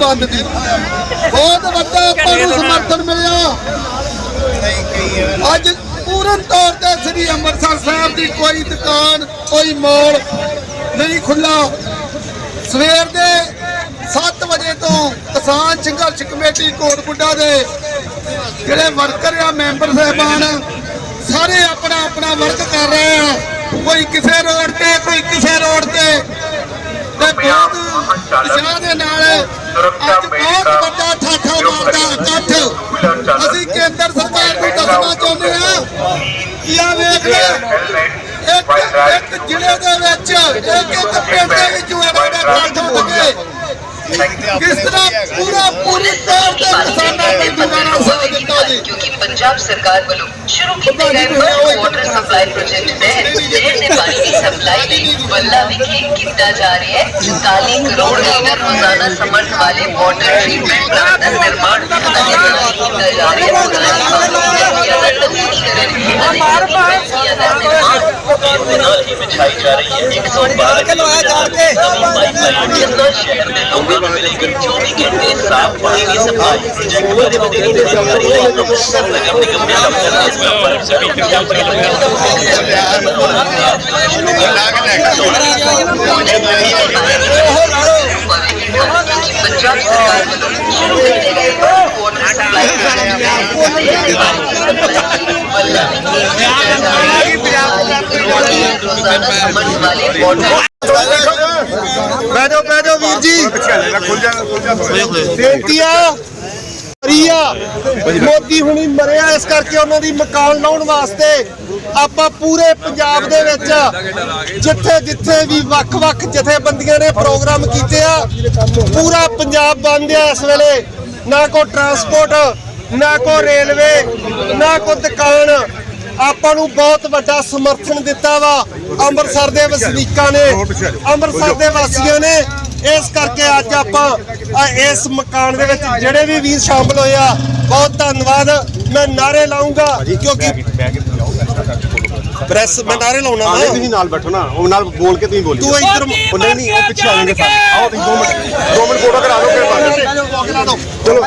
ਬੰਦ ਦੀ। ਬਹੁਤ ਵੱਡਾ ਆਪਾਂ ਨੂੰ ਸਮਰਥਨ ਮਿਲਿਆ। ਅੱਜ ਪੂਰਨ ਤੌਰ ਤੇ ਸ੍ਰੀ ਅੰਮ੍ਰਿਤਸਰ ਸਾਹਿਬ ਦੀ ਕੋਈ ਦੁਕਾਨ, ਕੋਈ ਮੋਲ ਨਹੀਂ ਖੁੱਲਾ ਸਵੇਰ ਦੇ 7 ਵਜੇ ਤੋਂ ਕਿਸਾਨ ਸੰਘਰਸ਼ ਕਮੇਟੀ ਕੋਟਪੁੱਡਾ ਦੇ ਜਿਹੜੇ ਵਰਕਰ ਆ, ਮੈਂਬਰ ਸਾਹਿਬਾਨ, ਸਾਰੇ ਆਪਣਾ ਆਪਣਾ ਵਰਕ ਕਰ ਰਹੇ ਆ। ਕੋਈ ਕਿਸੇ ਰੋਡ ਤੇ, ਕੋਈ ਕਿਸੇ ਰੋਡ ਤੇ। ਤੇ ਬਹੁਤ ਉਤਸ਼ਾਹ ਦੇ ਨਾਲ ਅੱਜ ਬਹੁਤ ਵੱਡਾ ਠਾਠਾ ਮਾਰਦਾ ਇਕੱਠ ਅਸੀਂ ਕੇਂਦਰ ਸਰਕਾਰ ਨੂੰ ਦੱਸਣਾ ਚਾਹੁੰਦੇ ਆ ਕਿ ਆ ਵੇਖ ਲੈ ਇੱਕ ਇੱਕ ਜ਼ਿਲ੍ਹੇ ਦੇ ਵਿੱਚ ਇੱਕ ਇੱਕ ਪਿੰਡ ਦੇ ਵਿੱਚ ਐਡਾ ਵੱਡਾ ਇਕੱਠ ਹੋ ਸਕੇ ਕਿਸ ਤਰ੍ਹਾਂ ਪੂਰਾ ਪੂਰੀ ਤੌਰ ਤੇ ਕਿਸਾਨਾਂ ਨੇ ਦੁਬਾਰਾ ਸਾਥ ਦਿੱਤਾ ਜੀ ਕਿਉਂਕਿ ਪੰਜਾਬ ਸਰਕਾਰ ਵੱਲੋਂ ਸ਼ੁਰੂ ਕੀਤੇ ਗਏ ਬਲਕ ਵਾਟਰ ਸਪਲਾਈ ਪ੍ਰੋਜੈਕਟ ਤਹਿਤ ਸ਼ਹਿਰ ਦੇ ਪਾਣੀ ਦੀ ਸਪਲਾਈ ਲਈ ਬੱਲਾ ਵਿਖੇ ਕੀਤਾ ਜਾ ਰਿਹਾ ਹੈ 44 ਕਰੋੜ ਲੀਟਰ ਰੋਜ਼ਾਨਾ ਸਮਰਥ ਵਾਲੇ ਵਾਟਰ ਟ੍ਰੀਟਮੈਂਟ ਪਲਾਂਟ ਦਾ ਨਿਰਮਾਣ ਅਤੇ ਬਣਾਈ ਕੀਤਾ ਜਾ ਰਿਹਾ ਹੈ ਪੁਰਾਣੀ ਪਾਣੀ ਦਾ ਨਵੀਨੀਕਰਨ ਅਤੇ ਨਵੀਂ ਦਾ ਨਿਰਮਾਣ ਦੇ ਨਾਲ ਹੀ ਵਿਛਾਈ ਜਾ ਰਹੀ ਹੈ 112 ਕਿਲੋਮੀਟਰ ਨਵੀਂ ਪਾਈਪਲਾਈਨ ਜਿਸ ਨਾਲ ਸ਼ਹਿਰ ਦੇ ਲੋਕਾਂ ਨੂੰ ਮਿਲੇਗੀ 24 ਘੰਟੇ ਸਾਫ਼ ਪਾਣੀ ਦੀ ਸਪਲਾਈ ਪ੍ਰੋਜੈਕਟ ਬਾਰੇ ਵਧੇਰੀ ਜਾਣਕਾਰੀ ਲਈ ਅੰਮ੍ਰਿਤਸਰ ਨਗਰ ਨਿਗਮ ਦੇ ਦਫ਼ਤਰ ਦੇ ਸੰਪਰਕ ਸਭੀ ਪੰਜਾਬ ਸਰਕਾਰ ਵੱਲੋਂ ਸ਼ੁਰੂ ਕੀਤੇ ਗਏ ਵਾਟਰ ਸਪਲਾਈ ਪ੍ਰੋਜੈਕਟ ਤਹਿਤ ਬੱਲਾ ਵਿਖੇ ਰੋਜ਼ਾਨਾ ਸਮਰਥ ਵਾਲੇ ਵਾਟਰ ਬੈਠੋ ਬੈਠੋ ਵੀਰ ਜੀ। ਬੇਨਤੀ ਆ। ਰੀਆ। ਮੋਦੀ ਹੁਣੀ ਮਰਿਆ, ਇਸ ਕਰਕੇ ਉਹਨਾਂ ਦੀ ਮਕਾਨ ਲਾਉਣ ਵਾਸਤੇ ਆਪਾਂ ਪੂਰੇ ਪੰਜਾਬ ਦੇ ਵਿੱਚ ਜਿੱਥੇ ਜਿੱਥੇ ਵੀ ਵੱਖ-ਵੱਖ ਜਥੇਬੰਦੀਆਂ ਨੇ ਪ੍ਰੋਗਰਾਮ ਕੀਤੇ ਆ, ਪੂਰਾ ਪੰਜਾਬ ਬੰਦ ਆ ਇਸ ਵੇਲੇ। ਨਾ ਕੋ ਟਰਾਂਸਪੋਰਟ, ਨਾ ਕੋ ਰੇਲਵੇ, ਨਾ ਕੋ ਦੁਕਾਨ। ਆਪਾਂ ਨੂੰ ਬਹੁਤ ਵੱਡਾ ਸਮਰਥਨ ਦਿੱਤਾ ਵਾ। ਅੰਮ੍ਰਿਤਸਰ ਦੇ ਵਸਨੀਕਾਂ ਨੇ, ਅੰਮ੍ਰਿਤਸਰ ਦੇ ਵਾਸੀਆਂ ਨੇ। ਇਸ ਕਰਕੇ ਅੱਜ ਆਪਾਂ ਇਸ ਮਕਾਨ ਦੇ ਵਿੱਚ ਜਿਹੜੇ ਵੀ ਵੀਰ ਸ਼ਾਮਲ ਹੋਏ ਆ ਬਹੁਤ ਧੰਨਵਾਦ। ਮੈਂ ਨਾਰੇ ਲਾਉਂਗਾ ਕਿਉਂਕਿ ਪ੍ਰੈਸ ਮੈਂ ਨਾਰੇ ਲਾਉਣਾ ਵਾ ਤੁਸੀਂ ਨਾਲ ਬੈਠੋ ਨਾ ਉਹ ਨਾਲ ਬੋਲ ਕੇ ਤੁਸੀਂ ਬੋਲੀ ਤੂੰ ਇੱਧਰ ਉਹ ਨਹੀਂ ਨਹੀਂ ਉਹ ਪਿੱਛੇ ਆ ਜਾਣਗੇ ਸਾਰੇ। ਆਓ ਤੁਸੀਂ 2 ਮਿੰਟ 2 ਮਿੰਟ ਫੋਟੋ ਕਰਾ ਲਓ ਫਿਰ ਬਾਅਦ ਚਲੋ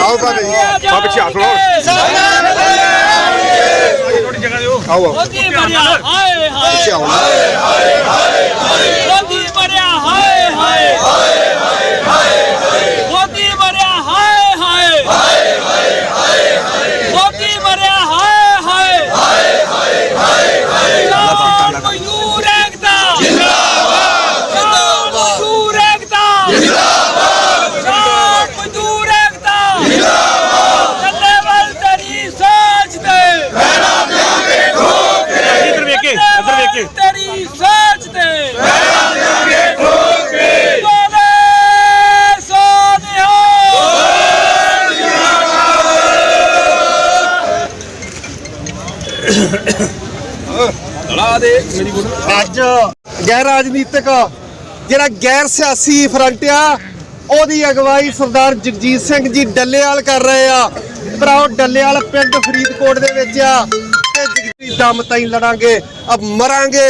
ਆਓ ਬਾਅਦ ਜੀ ਆ ਪਿੱਛੇ ਆ ਸੁਣੋ। ਆਓ ਆਓ। ਮੋਦੀ ਮਰਿਆ ਹਾਏ ਹਾਏ। ਪਿੱਛੇ ਆਓ ਨਾ ਮੋਦੀ ਮਰਿਆ ਹਾਏ ਹਾਏ ਮੋਦੀ ਮਰਿਆ ਹਾਏ ਹਾਏ ਮੋਦੀ ਮਰਿਆ ਹਾਏ ਹਾਏ ਕਿਸਾਨ ਮਜ਼ਦੂਰ ਏਕਤਾ ਜਿੰਦਾਬਾਦ ਕਿਸਾਨ ਮਜ਼ਦੂਰ ਏਕਤਾ ਜਿੰਦਾਬਾਦ ਕਿਸਾਨ ਮਜ਼ਦੂਰ ਏਕਤਾ ਜਿੰਦਾਬਾਦ ਚੱਲੇ ਵੱਲ ਤੇਰੀ ਸੋਚ ਤੇ ਇੱਧਰ ਵੇਖ ਕੇ ਇੱਧਰ ਵੇਖ ਕੇ ਤੇਰੀ ਸੋਚ ਤੇ ਪੈਰਾਂ ਦੇ ਅੱਗੇ ਠੋਕ ਕੇ ਸੋਨਿਆ ਅੱਜ ਗੈਰ ਰਾਜਨੀਤਿਕ, ਜਿਹੜਾ ਗੈਰ ਸਿਆਸੀ ਫਰੰਟ ਆ, ਉਹਦੀ ਅਗਵਾਈ ਸਰਦਾਰ ਜਗਜੀਤ ਸਿੰਘ ਜੀ ਡੱਲੇਵਾਲ ਕਰ ਰਹੇ ਆ। ਭਰਾਓ, ਡੱਲੇਵਾਲ ਪਿੰਡ ਫਰੀਦਕੋਟ ਦੇ ਵਿੱਚ ਆ। ਤੇ ਜਗਜੀਤ ਦਮ ਤਾਈ ਲੜਾਂਗੇ, ਅਬ ਮਰਾਂਗੇ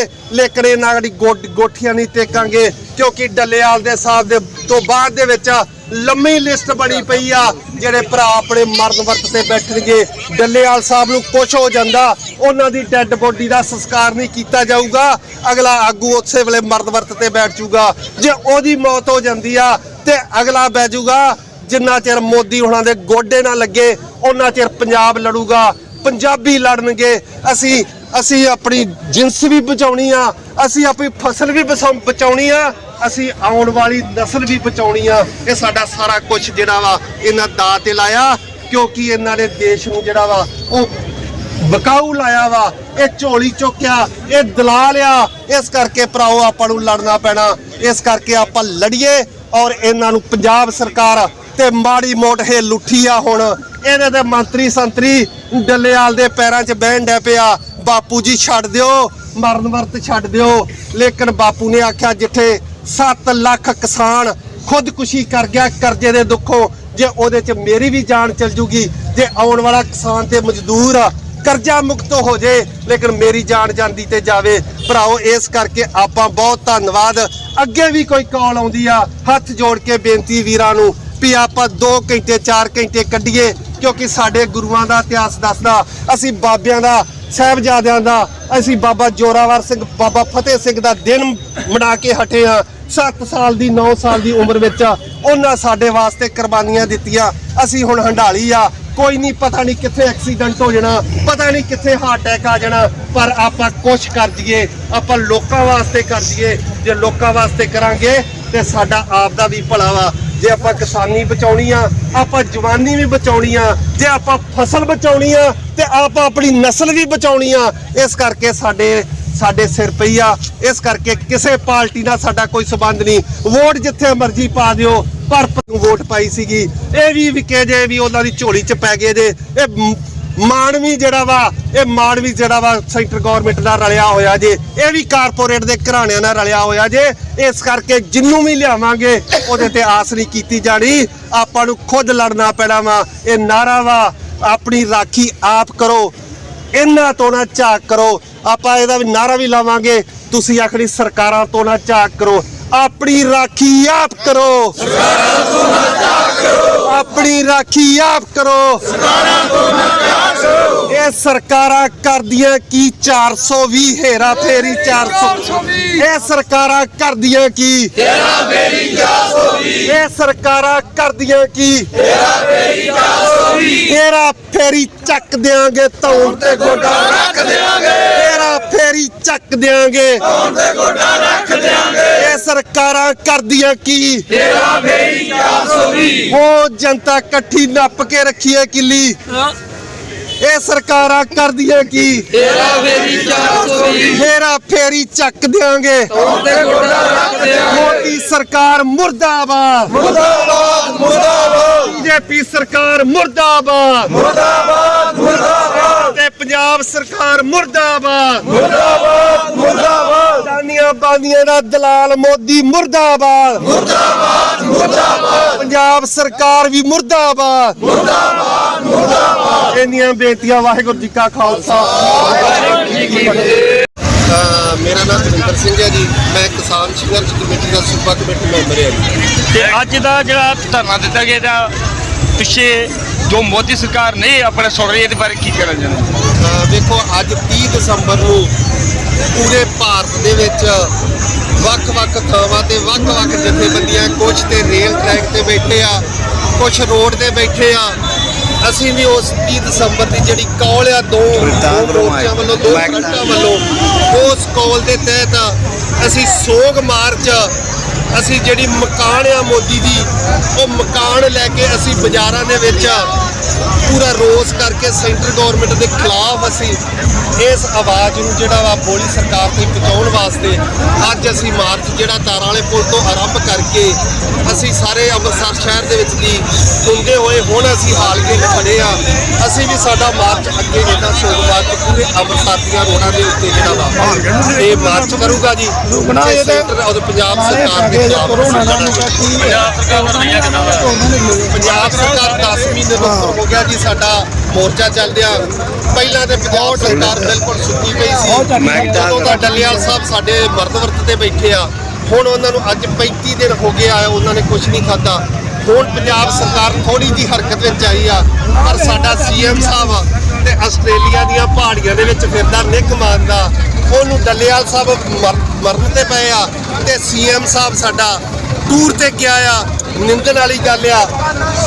ਇਹਨਾਂ ਦੀ ਗੋਠੀਆਂ ਨਹੀਂ ਟੇਕਾਂਗੇ, ਕਿਉਂਕਿ ਡੱਲੇਵਾਲ ਦੇ ਸਾਹਿਬ ਦੇ ਤੋਂ ਬਾਅਦ ਦੇ ਵਿੱਚ ਲੰਮੀ ਲਿਸਟ ਬਣੀ ਪਈ ਆ, ਜਿਹੜੇ ਭਰਾ ਆਪਣੇ ਮਰਨ ਵਰਤ ਤੇ ਬੈਠਣਗੇ। ਡੱਲੇਵਾਲ ਸਾਹਿਬ ਨੂੰ ਕੁਛ ਹੋ ਜਾਂਦਾ, ਉਹਨਾਂ ਦੀ ਡੈੱਡ ਬੋਡੀ ਦਾ ਸੰਸਕਾਰ ਨਹੀਂ ਕੀਤਾ ਜਾਊਗਾ। ਅਗਲਾ ਆਗੂ ਉਸੇ ਵੇਲੇ ਮਰਨ ਵਰਤ ਤੇ ਬੈਠ ਜਾਊਗਾ। ਜੇ ਉਹਦੀ ਮੌਤ ਹੋ ਜਾਂਦੀ ਆ, ਤੇ ਅਗਲਾ ਬਹਿ ਜਾਊਗਾ। ਜਿੰਨਾ ਚਿਰ ਮੋਦੀ ਹੁਣਾਂ ਦੇ ਗੋਡੇ ਨਾ ਲੱਗੇ ਉਹਨਾਂ ਚਿਰ ਪੰਜਾਬ ਲੜੂਗਾ। ਪੰਜਾਬੀ ਲੜਨਗੇ। ਅਸੀਂ ਅਸੀਂ ਆਪਣੀ ਜਿੰਸ ਵੀ ਬਚਾਉਣੀ ਆ, ਅਸੀਂ ਆਪਣੀ ਫਸਲ ਵੀ ਬਸਾ- ਬਚਾਉਣੀ ਆ। ਅਸੀਂ ਆਉਣ ਵਾਲੀ ਨਸਲ ਵੀ ਬਚਾਉਣੀ ਆ। ਇਹ ਸਾਡਾ ਸਾਰਾ ਕੁਝ ਜਿਹੜਾ ਵਾ ਇਹਨਾਂ ਦਾ ਤੇ ਲਾਇਆ, ਕਿਉਂਕਿ ਇਹਨਾਂ ਨੇ ਦੇਸ਼ ਨੂੰ ਜਿਹੜਾ ਵਾ ਉਹ ਬਕਾਊ ਲਾਇਆ ਵਾ। ਇਹ ਝੋਲੀ ਚੁੱਕਿਆ, ਇਹ ਦਲਾਲ ਆ। ਇਸ ਕਰਕੇ ਭਰਾਓ ਆਪਾਂ ਨੂੰ ਲੜਨਾ ਪੈਣਾ। ਇਸ ਕਰਕੇ ਆਪਾਂ ਲੜੀਏ ਔਰ ਇਹਨਾਂ ਨੂੰ ਪੰਜਾਬ ਸਰਕਾਰ ਤੇ ਮਾੜੀ ਮੋਟ ਇਹ ਲੁੱਠੀ ਆ ਹੁਣ। ਇਹਦੇ ਦੇ ਮੰਤਰੀ ਸੰਤਰੀ ਡੱਲੇਵਾਲ ਦੇ ਪੈਰਾਂ 'ਚ ਬਹਿਣ ਡੈ ਪਿਆ। ਬਾਪੂ ਜੀ ਛੱਡ ਦਿਓ, ਮਰਨ ਵਰਤ ਛੱਡ ਦਿਓ। ਲੇਕਿਨ ਬਾਪੂ ਨੇ ਆਖਿਆ ਜਿੱਥੇ 7 ਲੱਖ ਕਿਸਾਨ ਖੁਦਕੁਸ਼ੀ ਕਰ ਗਿਆ, ਕਰਜ਼ੇ ਦੇ ਦੁੱਖੋਂ ਜੇ ਉਹਦੇ 'ਚ ਮੇਰੀ ਵੀ ਜਾਨ ਚਲ ਜੂਗੀ, ਜੇ ਆਉਣ ਵਾਲਾ ਕਿਸਾਨ ਤੇ ਮਜ਼ਦੂਰ ਆ, ਕਰਜ਼ਾ ਮੁਕਤ ਹੋ ਜੇ, ਲੇਕਿਨ ਮੇਰੀ ਜਾਨ ਜਾਂਦੀ ਤੇ ਜਾਵੇ। ਭਰਾਓ, ਇਸ ਕਰਕੇ ਆਪਾਂ ਬਹੁਤ ਧੰਨਵਾਦ। ਅੱਗੇ ਵੀ ਕੋਈ ਕਾਲ ਆਉਂਦੀ ਆ, ਹੱਥ ਜੋੜ ਕੇ ਬੇਨਤੀ ਵੀਰਾਂ ਨੂੰ ਵੀ ਆਪਾਂ 2 ਘੰਟੇ 4 ਘੰਟੇ ਕੱਢੀਏ, ਕਿਉਂਕਿ ਸਾਡੇ ਗੁਰੂਆਂ ਦਾ ਇਤਿਹਾਸ ਦੱਸਦਾ, ਅਸੀਂ ਬਾਬਿਆਂ ਦਾ, ਸਾਹਿਬਜ਼ਾਦਿਆਂ ਦਾ, ਅਸੀਂ ਬਾਬਾ ਜੋਰਾਵਰ ਸਿੰਘ, ਬਾਬਾ ਫਤਿਹ ਸਿੰਘ ਦਾ ਦਿਨ ਮਨਾ ਕੇ ਹਟੇ ਆ 7 ਸਾਲ ਦੀ 9 ਸਾਲ ਦੀ ਉਮਰ ਵਿੱਚ ਉਹਨਾਂ ਸਾਡੇ ਵਾਸਤੇ ਕੁਰਬਾਨੀਆਂ ਦਿੱਤੀਆਂ। ਅਸੀਂ ਹੁਣ ਹੰਡਾਲੀ ਆ। ਕੋਈ ਨਹੀਂ, ਪਤਾ ਨਹੀਂ ਕਿੱਥੇ ਐਕਸੀਡੈਂਟ ਹੋ ਜਾਣਾ, ਪਤਾ ਨਹੀਂ ਕਿੱਥੇ ਹਾਰਟ ਅਟੈਕ ਆ ਜਾਣਾ, ਪਰ ਆਪਾਂ ਕੁਛ ਕਰ ਦਈਏ। ਆਪਾਂ ਲੋਕਾਂ ਵਾਸਤੇ ਕਰ ਦਈਏ। ਜੇ ਲੋਕਾਂ ਵਾਸਤੇ ਕਰਾਂਗੇ, ਤੇ ਸਾਡਾ ਆਪ ਦਾ ਵੀ ਭਲਾ ਵਾ। ਜੇ ਆਪਾਂ ਕਿਸਾਨੀ ਬਚਾਉਣੀ ਆ, ਆਪਾਂ ਜਵਾਨੀ ਵੀ ਬਚਾਉਣੀ ਆ। ਜੇ ਆਪਾਂ ਫਸਲ ਬਚਾਉਣੀ ਆ, ਤੇ ਆਪਾਂ ਆਪਣੀ ਨਸਲ ਵੀ ਬਚਾਉਣੀ ਆ। ਇਸ ਕਰਕੇ ਸਾਡੇ ਸਾਡੇ ਸਿਰ ਪਈ ਆ। ਇਸ ਕਰਕੇ ਕਿਸੇ ਪਾਰਟੀ ਨਾਲ ਸਾਡਾ ਕੋਈ ਸਬੰਧ ਨਹੀਂ। ਵੋਟ ਜਿੱਥੇ ਮਰਜ਼ੀ ਪਾ ਦਿਓ ਪਰ ਨੂੰ ਵੋਟ ਪਾਈ ਸੀਗੀ। ਇਹ ਵੀ ਵਿਕੇ ਜੇ ਵੀ ਉਹਨਾਂ ਦੀ ਝੋਲੀ 'ਚ ਪੈ ਗਏ ਜੇ। ਇਹ ਮ- ਮਾਨਵੀ ਜਿਹੜਾ ਵਾ, ਇਹ ਮਾਨਵੀ ਜਿਹੜਾ ਵਾ ਸੈਂਟਰ ਗਵਰਨਮੈਂਟ ਨਾਲ ਰਲਿਆ ਹੋਇਆ ਜੇ। ਇਹ ਵੀ ਕਾਰਪੋਰੇਟ ਦੇ ਘਰਾਣਿਆਂ ਨਾਲ ਰਲਿਆ ਹੋਇਆ ਜੇ। ਇਸ ਕਰਕੇ ਜਿੰਨੂੰ ਵੀ ਲਿਆਵਾਂਗੇ, ਉਹਦੇ ਤੇ ਆਸ ਨਹੀਂ ਕੀਤੀ ਜਾਣੀ। ਆਪਾਂ ਨੂੰ ਖੁਦ ਲੜਨਾ ਪੈਣਾ ਵਾ। ਇਹ ਨਾਰਾ ਵਾ। ਆਪਣੀ ਰਾਖੀ ਆਪ ਕਰੋ। ਇਹਨਾਂ ਤੋਂ ਨਾ ਝਾਕ ਕਰੋ। ਆਪਾਂ ਇਹਦਾ ਵੀ ਨਾਰਾ ਵੀ ਲਾਵਾਂਗੇ। ਤੁਸੀਂ ਆਖਰੀ ਸਰਕਾਰਾਂ ਤੋਂ ਨਾ ਝਾਕ ਕਰੋ। ਆਪਣੀ ਰਾਖੀ ਆਪ ਕਰੋ। ਸਰਕਾਰਾਂ ਤੋਂ ਨਾ ਝਾਕ ਕਰੋ ਆਪਣੀ ਰਾਖੀ ਆਪ ਕਰੋ। ਸਰਕਾਰਾਂ ਤੋਂ ਨਾ ਝਾਕ ਕਰੋ ਇਹ ਸਰਕਾਰਾਂ ਕਰਦੀਆਂ ਕੀ 420 ਹੇਰਾ ਫੇਰੀ 400 ਇਹ ਸਰਕਾਰਾਂ ਕਰਦੀਆਂ ਕੀ? ਹੇਰਾ ਫੇਰੀ 420 ਇਹ ਸਰਕਾਰਾਂ ਕਰਦੀਆਂ ਕੀ? ਤੇਰਾ ਫੇਰੀ ਚੱਕ ਦਿਆਂਗੇ ਧੌਣ ਤੇ ਗੋਡਾ ਰੱਖ ਦਿਆਂਗੇ। ਤੇਰਾ ਫੇਰੀ ਚੱਕ ਦਿਆਂਗੇ। ਧੌਣ ਤੇ ਗੋਡਾ ਰੱਖ ਦਿਆਂਗੇ। ਇਹ ਸਰਕਾਰਾਂ ਕਰਦੀਆਂ ਕੀ? ਤੇਰਾ ਫੇਰੀ 420 ਹੋ ਜਨਤਾ ਇਕੱਠੀ ਨੱਪ ਕੇ ਰੱਖੀਏ ਕਿੱਲੀ। ਇਹ ਸਰਕਾਰਾਂ ਕਰਦੀਆਂ ਕੀ? ਤੇਰਾ ਫੇਰੀ 420 ਤੇਰਾ ਫੇਰੀ ਚੱਕ ਦਿਆਂਗੇ। ਧੌਣ ਤੇ ਗੋਡਾ ਰੱਖ ਦਿਆਂਗੇ। ਮੋਦੀ ਸਰਕਾਰ ਮੁਰਦਾਬਾਦ। ਮੁਰਦਾਬਾਦ ਮੁਰਦਾਬਾਦ। ਬੀਜੇਪੀ ਸਰਕਾਰ ਮੁਰਦਾਬਾਦ। ਮੁਰਦਾਬਾਦ ਮੁਰਦਾਬਾਦ। ਤੇ ਪੰਜਾਬ ਸਰਕਾਰ ਮੁਰਦਾਬਾਦ। ਮੁਰਦਾਬਾਦ ਮੁਰਦਾਬਾਦ। ਦਾਨੀਆਂ ਬਾਂਦੀਆਂ ਦਾ ਦਲਾਲ ਮੋਦੀ ਮੁਰਦਾਬਾਦ। ਮੁਰਦਾਬਾਦ ਮੁਰਦਾਬਾਦ। ਪੰਜਾਬ ਸਰਕਾਰ ਵੀ ਮੁਰਦਾਬਾਦ। ਮੁਰਦਾਬਾਦ ਮੁਰਦਾਬਾਦ। ਇੰਨੀਆਂ ਬੇਨਤੀਆਂ ਵਾਹਿਗੁਰੂ ਜੀ ਕਾ ਖਾਲਸਾ। ਮੇਰਾ ਨਾਮ ਜਵਿੰਦਰ ਸਿੰਘ ਹੈ ਜੀ। ਮੈਂ ਕਿਸਾਨ ਸੰਘਰਸ਼ ਕਮੇਟੀ ਦਾ ਸੂਬਾ ਕਮੇਟੀ ਮੈਂਬਰ ਹਾਂ ਜੀ। ਤੇ ਅੱਜ ਦਾ ਜਿਹੜਾ ਧਰਨਾ ਦਿੱਤਾ ਗਿਆ ਇਹਦਾ ਪਿੱਛੇ ਜੋ ਮੋਦੀ ਸਰਕਾਰ ਨਹੀਂ ਆਪਣੇ ਸੁਣ ਰਹੀ ਇਹਦੇ ਬਾਰੇ ਕੀ ਕਹਿਣਾ ਚਾਹੁੰਦੇ ਵੇਖੋ ਅੱਜ 30 ਦਸੰਬਰ ਨੂੰ ਪੂਰੇ ਭਾਰਤ ਦੇ ਵਿੱਚ ਵੱਖ-ਵੱਖ ਥਾਵਾਂ ਤੇ ਵੱਖ-ਵੱਖ ਜਥੇਬੰਦੀਆਂ ਕੁਝ ਤੇ ਰੇਲ ਟਰੈਕ ਤੇ ਬੈਠੇ ਆ ਕੁਝ ਰੋਡ ਤੇ ਬੈਠੇ ਆ। ਅਸੀਂ ਵੀ ਉਸ 30 ਦਸੰਬਰ ਦੀ ਜਿਹੜੀ ਕੌਲ ਆ ਦੋ ਮੋਰਚਿਆਂ ਵੱਲੋਂ ਦੋ ਫਰੰਟਾਂ ਵੱਲੋਂ ਉਸ ਕੌਲ ਦੇ ਤਹਿਤ ਅਸੀਂ ਸੋਗ ਮਾਰਚ ਅਸੀਂ ਜਿਹੜੀ ਮਕਾਨ ਆ ਮੋਦੀ ਦੀ ਉਹ ਮਕਾਨ ਲੈ ਕੇ ਅਸੀਂ ਬਾਜ਼ਾਰਾਂ ਦੇ ਵਿੱਚ ਪੂਰਾ ਰੋਸ ਕਰਕੇ ਸੈਂਟਰ ਗਵਰਨਮੈਂਟ ਦੇ ਖਿਲਾਫ ਅਸੀਂ ਇਸ ਆਵਾਜ਼ ਨੂੰ ਜਿਹੜਾ ਵਾ ਬੋਲੀ ਸਰਕਾਰ ਤੇ ਪਹੁੰਚਾਉਣ ਵਾਸਤੇ ਅੱਜ ਅਸੀਂ ਮਾਰਚ ਜਿਹੜਾ ਤਾਰਾਂ ਵਾਲੇ ਪੁਲ ਤੋਂ ਆਰੰਭ ਕਰਕੇ ਅਸੀਂ ਸਾਰੇ ਅੰਮ੍ਰਿਤਸਰ ਸ਼ਹਿਰ ਦੇ ਵਿੱਚ ਦੀ ਘੁੰਮਦੇ ਹੋਏ ਹੁਣ ਅਸੀਂ ਹਾਲ ਕੇ ਖੜੇ ਆ ਅਸੀਂ ਵੀ ਸਾਡਾ ਮਾਰਚ ਅੱਗੇ ਜਿਹੜਾ ਸੋਮਵਾਰ ਤੋਂ ਪੂਰੇ ਅੰਮ੍ਰਿਤਸਰ ਦੀਆਂ ਰੋਡਾਂ ਦੇ ਉੱਤੇ ਜਿਹੜਾ ਵਾ ਇਹ ਮਾਰਚ ਕਰੂਗਾ ਜੀ। ਸੈਂਟਰ ਔਰ ਪੰਜਾਬ ਸਰਕਾਰ ਦੇ ਖਿਲਾਫ ਪੰਜਾਬ ਸਰਕਾਰ 10 ਮਹੀਨੇ ਤੋਂ ਉੱਪਰ ਹੋ ਗਿਆ ਜੀ ਸਾਡਾ ਮੋਰਚਾ ਚੱਲਦਿਆ ਪਹਿਲਾਂ ਤੇ ਪੰਜਾਬ ਸਰਕਾਰ ਬਿਲਕੁਲ ਸੁੱਤੀ ਪਈ ਸੀ। ਜਦੋਂ ਦਾ ਡੱਲੇਵਾਲ ਸਾਹਿਬ ਸਾਡੇ ਵਰਤ ਤੇ ਬੈਠੇ ਆ ਹੁਣ ਉਹਨਾਂ ਨੂੰ ਅੱਜ 35 ਦਿਨ ਹੋ ਗਏ ਆ ਉਹਨਾਂ ਨੇ ਕੁਝ ਨਹੀਂ ਖਾਦਾ ਹੁਣ ਪੰਜਾਬ ਸਰਕਾਰ ਥੋੜੀ ਜੀ ਹਰਕਤ ਵਿੱਚ ਆਈ ਆ ਪਰ ਸਾਡਾ ਸੀਐਮ ਸਾਹਿਬ ਤੇ ਆਸਟ੍ਰੇਲੀਆ ਦੀਆਂ ਪਹਾੜੀਆਂ ਦੇ ਵਿੱਚ ਫਿਰਦਾ ਨਿੱਕ ਮਾਰਦਾ ਉਹਨੂੰ ਡੱਲੇਵਾਲ ਸਾਹਿਬ ਮਰ- ਮਰਨ ਤੇ ਪਏ ਆ ਤੇ ਸੀਐਮ ਸਾਹਿਬ ਸਾਡਾ ਟੂਰ ਤੇ ਗਿਆ ਆ, ਨਿੰਦਣ ਵਾਲੀ ਗੱਲ ਆ,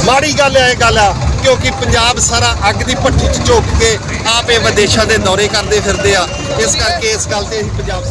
ਮਾੜੀ ਗੱਲ ਆ, ਇਹ ਗੱਲ ਆ, ਕਿਉਂਕਿ ਪੰਜਾਬ ਸਾਰਾ ਅੱਗ ਦੀ ਭੱਠੀ 'ਚ ਝੋਕ ਕੇ ਆਪੇ ਵਿਦੇਸ਼ਾਂ ਦੇ ਦੌਰੇ ਕਰਦੇ ਫਿਰਦੇ ਆ। ਇਸ ਕਰਕੇ ਇਸ ਗੱਲ ਤੇ ਅਸੀਂ ਪੰਜਾਬ